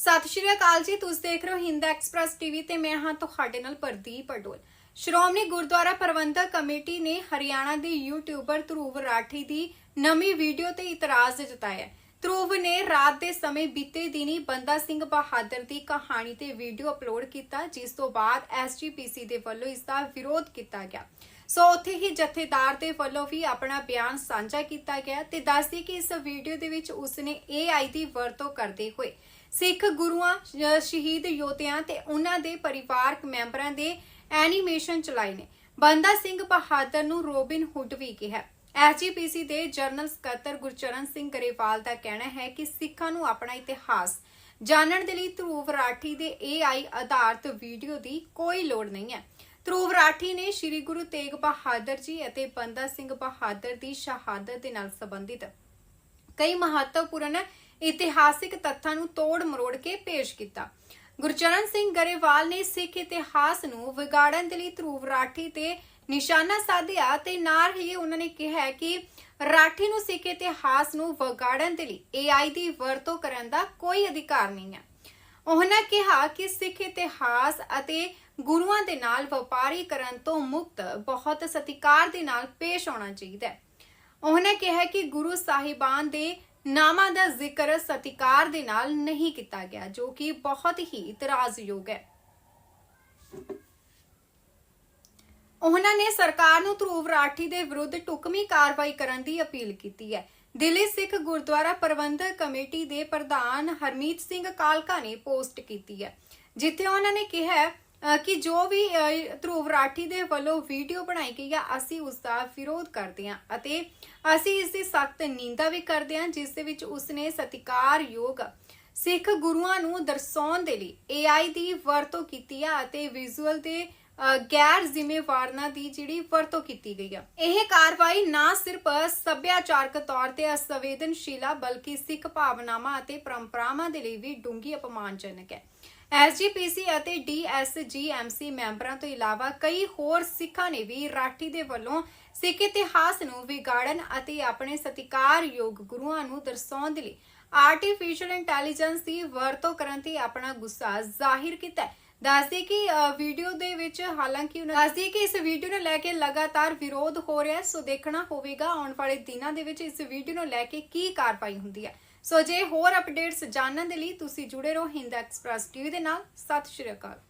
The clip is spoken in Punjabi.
ਸਤਿ ਸ਼੍ਰੀ ਅਕਾਲ ਜੀ, ਤੁਸੀਂ ਦੇਖ ਰਹੇ ਹੋ ਹਿੰਦ ਐਕਸਪ੍ਰੈਸ ਟੀਵੀ ਤੇ ਮੈਂ ਹਾਂ ਤੁਹਾਡੇ ਨਾਲ ਪ੍ਰਦੀਪ ਅਡੋਲ। ਸ਼੍ਰੋਮਣੀ ਗੁਰਦੁਆਰਾ ਪ੍ਰਬੰਧਕ ਕਮੇਟੀ ਨੇ ਹਰਿਆਣਾ ਦੇ ਯੂਟਿਊਬਰ ਧਰੂਵ ਰਾਠੀ ਦੀ ਨਵੀਂ ਵੀਡੀਓ ਤੇ ਇਤਰਾਜ਼ ਜਤਾਇਆ। ਧਰੂਵ ਨੇ ਰਾਤ ਦੇ ਸਮੇਂ ਬੀਤੇ ਦਿਨੀ ਬੰਦਾ ਸਿੰਘ ਬਹਾਦਰ ਦੀ ਕਹਾਣੀ ਤੇ ਵੀਡੀਓ ਅਪਲੋਡ ਕੀਤਾ, ਜਿਸ ਤੋਂ ਬਾਅਦ ਐਸਜੀਪੀਸੀ ਦੇ ਵੱਲੋਂ ਇਸ ਦਾ ਵਿਰੋਧ ਕੀਤਾ ਗਿਆ। ਸੋ ਉੱਥੇ ਹੀ ਜਥੇਦਾਰ ਦੇ ਵੱਲੋਂ ਵੀ ਆਪਣਾ ਬਿਆਨ ਸਾਂਝਾ ਕੀਤਾ ਗਿਆ ਤੇ ਦੱਸਦੀ ਕਿ ਇਸ ਵੀਡੀਓ ਦੇ ਵਿੱਚ ਉਸਨੇ AI ਦੀ ਵਰਤੋਂ ਕਰਦੇ ਹੋਏ ਸਿੱਖ ਗੁਰੂਆਂ ਸ਼ਹੀਦ ਯੋਧਿਆਂ ਤੇ ਉਹਨਾਂ ਦੇ ਪਰਿਵਾਰਕ ਮੈਂਬਰਾਂ ਦੇ ਐਨੀਮੇਸ਼ਨ ਚਲਾਏ ਨੇ। ਬੰਦਾ ਸਿੰਘ ਬਹਾਦਰ ਨੂੰ ਰੋਬਿਨ ਹੁੱਡ ਵੀ ਕਿਹਾ। ਐਸਜੀਪੀਸੀ ਦੇ ਜਨਰਲ ਸਕੱਤਰ ਗੁਰਚਰਨ ਸਿੰਘ ਗਰੇਵਾਲ ਦਾ ਕਹਿਣਾ ਹੈ ਕਿ ਸਿੱਖਾਂ ਨੂੰ ਆਪਣਾ ਇਤਿਹਾਸ ਜਾਣਨ ਦੇ ਲਈ ਧਰੂਵ ਰਾਠੀ ਦੇ AI ਆਧਾਰਿਤ ਵੀਡੀਓ ਦੀ ਕੋਈ ਲੋੜ ਨਹੀਂ ਹੈ। ਧਰੂਵ ਰਾਠੀ ਨੇ ਸ੍ਰੀ ਗੁਰੂ ਤੇਗ ਬਹਾਦਰ ਜੀ ਅਤੇ ਬੰਦਾ ਸਿੰਘ ਬਹਾਦਰ ਦੀ ਸ਼ਹਾਦਤ ਦੇ ਨਾਲ ਸੰਬੰਧਿਤ ਕਈ ਮਹੱਤਵਪੂਰਨ ਇਤਿਹਾਸਿਕ ਤੱਥਾਂ ਨੂੰ ਤੋੜ ਮਰੋੜ ਕੇ ਪੇਸ਼ ਕੀਤਾ। ਗੁਰਚਰਨ ਸਿੰਘ ਗਰੇਵਾਲ ਨੇ ਸਿੱਖ ਇਤਿਹਾਸ ਨੂੰ ਵਿਗਾੜਨ ਦੇ ਲਈ ਧਰੂਵ ਰਾਠੀ ਤੇ ਨਿਸ਼ਾਨਾ ਸਾਧਿਆ ਤੇ ਨਾਲ ਹੀ ਉਹਨਾਂ ਨੇ ਕਿਹਾ ਕਿ ਰਾਠੀ ਨੂੰ ਸਿੱਖ ਇਤਿਹਾਸ ਨੂੰ ਵਿਗਾੜਨ ਦੇ ਲਈ AI ਦੀ ਵਰਤੋਂ ਕਰਨ ਦਾ ਕੋਈ ਅਧਿਕਾਰ ਨਹੀਂ ਹੈ। ਉਹਨਾਂ ਕਿਹਾ ਕਿ ਸਿੱਖ ਇਤਿਹਾਸ ਅਤੇ ਗੁਰੂਆਂ ਦੇ ਨਾਲ ਵਪਾਰੀ ਕਰਨ ਤੋਂ ਮੁਕਤ ਬਹੁਤ ਸਤਿਕਾਰ ਦੇ ਨਾਲ ਪੇਸ਼ ਆਉਣਾ ਚਾਹੀਦਾ ਹੈ। ਉਹਨਾਂ ਕਿਹਾ ਕਿ ਗੁਰੂ ਸਾਹਿਬਾਨ ਦੇ ਨਾਮਾਂ ਦਾ ਜ਼ਿਕਰ ਸਤਿਕਾਰ ਦੇ ਨਾਲ ਨਹੀਂ ਕੀਤਾ ਗਿਆ, ਜੋ ਕਿ ਬਹੁਤ ਹੀ ਇਤਰਾਜ਼ਯੋਗ ਹੈ। ਉਹਨਾਂ ਨੇ ਸਰਕਾਰ ਨੂੰ ਧਰੂਵ ਰਾਠੀ ਦੇ ਵਿਰੁੱਧ ਟੁਕਮੀ ਕਾਰਵਾਈ ਕਰਨ ਦੀ ਅਪੀਲ ਕੀਤੀ ਹੈ। ਦਿੱਲੀ ਸਿੱਖ ਗੁਰਦੁਆਰਾ ਪ੍ਰਬੰਧਕ ਕਮੇਟੀ ਦੇ ਪ੍ਰਧਾਨ ਹਰਮੀਤ ਸਿੰਘ ਕਾਲਕਾ ਨੇ ਪੋਸਟ ਕੀਤੀ ਹੈ। ਜਿੱਥੇ ਉਹਨਾਂ ਨੇ ਕਿਹਾ ਕਿ ਜੋ ਵੀ ਧਰੂਵ ਰਾਠੀ ਦੇ ਵੱਲੋਂ ਵੀਡੀਓ ਬਣਾਈ ਗਈ ਆ, ਅਸੀਂ ਉਸ ਦਾ ਵਿਰੋਧ ਕਰਦੇ ਹਾਂ ਅਤੇ ਅਸੀਂ ਇਸ ਦੀ ਸਖਤ ਨਿੰਦਾ ਵੀ ਕਰਦੇ ਹਾਂ, ਜਿਸ ਦੇ ਵਿੱਚ ਉਸਨੇ ਸਤਿਕਾਰਯੋਗ ਸਿੱਖ ਗੁਰੂਆਂ ਨੂੰ ਦਰਸਾਉਣ ਦੇ ਲਈ AI ਦੀ ਵਰਤੋਂ ਕੀਤੀ ਹੈ ਅਤੇ ਵਿਜ਼ੂਅਲ ਦੇ ਗੈਰ ਜ਼ਿੰਮੇਵਾਰਾਂ ਦੀ ਜਿਹੜੀ ਵਰਤੋਂ ਕੀਤੀ ਗਈ ਹੈ ਇਹ ਕਾਰਵਾਈ ਨਾ ਸਿਰਫ ਸੱਭਿਆਚਾਰਕ ਤੌਰ ਤੇ ਅਸੰਵੇਦਨਸ਼ੀਲ ਬਲਕਿ ਸਿੱਖ ਭਾਵਨਾਵਾਂ ਅਤੇ ਪਰੰਪਰਾਵਾਂ ਦੇ ਲਈ ਵੀ ਡੂੰਘੀ ਅਪਮਾਨਜਨਕ ਹੈ। ਐਸਜੀਪੀਸੀ ਅਤੇ ਡੀਐਸਜੀਐਮਸੀ ਮੈਂਬਰਾਂ ਤੋਂ ਇਲਾਵਾ ਕਈ ਹੋਰ ਸਿੱਖਾਂ ਨੇ ਵੀ ਰਾਠੀ ਦੇ ਵੱਲੋਂ ਸਿੱਖ ਇਤਿਹਾਸ ਨੂੰ ਵਿਗਾੜਨ ਅਤੇ ਆਪਣੇ ਸਤਿਕਾਰਯੋਗ ਗੁਰੂਆਂ ਨੂੰ ਦਰਸਾਉਣ ਦੇ ਲਈ ਆਰਟੀਫੀਸ਼ੀਅਲ ਇੰਟੈਲੀਜੈਂਸ ਦੀ ਵਰਤੋਂ ਕਰਨ ਤੇ ਆਪਣਾ ਗੁੱਸਾ ਜ਼ਾਹਿਰ ਕੀਤਾ ਹੈ। ਦੱਸਦੇ ਕਿ ਵੀਡੀਓ ਦੇ ਵਿੱਚ ਹਾਲਾਂਕਿ ਉਹਨਾਂ ਦੱਸਦੀ ਕਿ ਇਸ ਵੀਡੀਓ ਨੂੰ ਲੈ ਕੇ ਲਗਾਤਾਰ ਵਿਰੋਧ ਹੋ ਰਿਹਾ ਸੋ ਦੇਖਣਾ ਹੋਵੇਗਾ, ਆਉਣ ਵਾਲੇ ਦਿਨਾਂ ਦੇ ਵਿੱਚ ਇਸ ਵੀਡੀਓ ਨੂੰ ਲੈ ਕੇ ਕੀ ਕਾਰਵਾਈ ਹੁੰਦੀ ਹੈ। ਸੋ ਜੇ ਹੋਰ ਅਪਡੇਟਸ ਜਾਣਨ ਦੇ ਲਈ ਤੁਸੀਂ ਜੁੜੇ ਰਹੋ ਹਿੰਦ ਐਕਸਪ੍ਰੈਸ ਟੀਵੀ ਦੇ ਨਾਲ। ਸਤਿ ਸ਼੍ਰੀ ਅਕਾਲ।